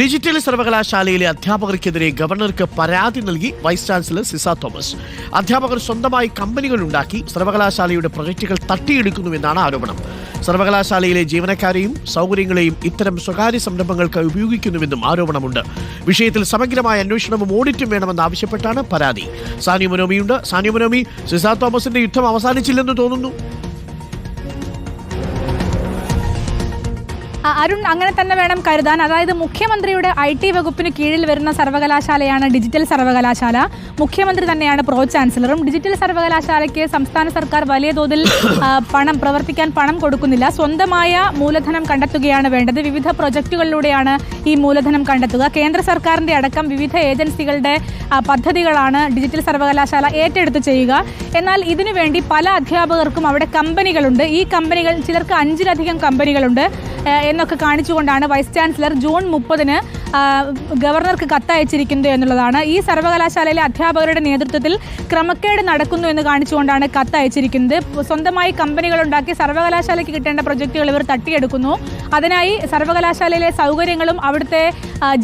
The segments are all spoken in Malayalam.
ഡിജിറ്റൽ സർവകലാശാലയിലെ അധ്യാപകർക്കെതിരെ ഗവർണർക്ക് പരാതി നൽകി വൈസ് ചാൻസലർ സിസ തോമസ്. അധ്യാപകർ സ്വന്തമായി കമ്പനികൾ ഉണ്ടാക്കി സർവകലാശാലയുടെ പ്രൊജക്ടുകൾ തട്ടിയെടുക്കുന്നുവെന്നാണ് ആരോപണം. സർവകലാശാലയിലെ ജീവനക്കാരെയും സൗകര്യങ്ങളെയും ഇത്തരം സ്വകാര്യ സംരംഭങ്ങൾക്ക് ഉപയോഗിക്കുന്നുവെന്നും ആരോപണമുണ്ട്. വിഷയത്തിൽ സമഗ്രമായ അന്വേഷണവും ഓഡിറ്റും വേണമെന്നാവശ്യപ്പെട്ടാണ് പരാതി. സാനിയ മനോമിയുണ്ട്. സാനിയ മനോമി സിസ തോമസിന്റെ യുദ്ധം അവസാനിച്ചില്ലെന്ന് തോന്നുന്നു. അരുൺ അങ്ങനെ തന്നെ വേണം കരുതാൻ. അതായത് മുഖ്യമന്ത്രിയുടെ ഐ ടി വകുപ്പിന് കീഴിൽ വരുന്ന സർവകലാശാലയാണ് ഡിജിറ്റൽ സർവകലാശാല. മുഖ്യമന്ത്രി തന്നെയാണ് പ്രോ ചാൻസലറും. ഡിജിറ്റൽ സർവകലാശാലയ്ക്ക് സംസ്ഥാന സർക്കാർ വലിയ തോതിൽ പണം പ്രവർത്തിക്കാൻ പണം കൊടുക്കുന്നില്ല. സ്വന്തമായ മൂലധനം കണ്ടെത്തുകയാണ് വേണ്ടത്. വിവിധ പ്രൊജക്റ്റുകളിലൂടെയാണ് ഈ മൂലധനം കണ്ടെത്തുക. കേന്ദ്ര സർക്കാരിന്റെ അടക്കം വിവിധ ഏജൻസികളുടെ പദ്ധതികളാണ് ഡിജിറ്റൽ സർവകലാശാല ഏറ്റെടുത്ത് ചെയ്യുക. എന്നാൽ ഇതിനുവേണ്ടി പല അധ്യാപകർക്കും അവിടെ കമ്പനികളുണ്ട്. ഈ കമ്പനികൾ ചിലർക്ക് അഞ്ചിലധികം കമ്പനികളുണ്ട്. എന്നൊക്കെ കാണിച്ചുകൊണ്ടാണ് വൈസ് ചാൻസലർ ജൂൺ മുപ്പതിന് ഗവർണർക്ക് കത്തയച്ചിരിക്കുന്നത് എന്നുള്ളതാണ്. ഈ സർവകലാശാലയിലെ അധ്യാപകരുടെ നേതൃത്വത്തിൽ ക്രമക്കേട് നടക്കുന്നു എന്ന് കാണിച്ചുകൊണ്ടാണ് കത്ത് അയച്ചിരിക്കുന്നത് സ്വന്തമായി കമ്പനികൾ ഉണ്ടാക്കി സർവകലാശാലയ്ക്ക് കിട്ടേണ്ട പ്രൊജക്റ്റുകൾ ഇവർ തട്ടിയെടുക്കുന്നു. അതിനായി സർവകലാശാലയിലെ സൗകര്യങ്ങളും അവിടുത്തെ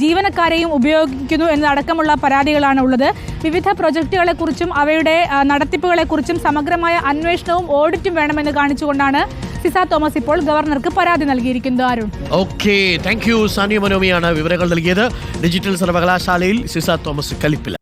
ജീവനക്കാരെയും ഉപയോഗിക്കുന്നു എന്നതടക്കമുള്ള പരാതികളാണ് ഉള്ളത് വിവിധ പ്രൊജക്റ്റുകളെക്കുറിച്ചും അവയുടെ നടത്തിപ്പുകളെക്കുറിച്ചും സമഗ്രമായ അന്വേഷണവും ഓഡിറ്റും വേണമെന്ന് കാണിച്ചുകൊണ്ടാണ് സിസ തോമസ് ഇപ്പോൾ ഗവർണർക്ക് പരാതി നൽകിയിരിക്കുന്നത് Arun. Okay thank you Sania മനോമിയാണ് വിവരങ്ങൾ നൽകിയത്. ഡിജിറ്റൽ സർവകലാശാലയിൽ സിസ തോമസ് കലിപ്പിൽ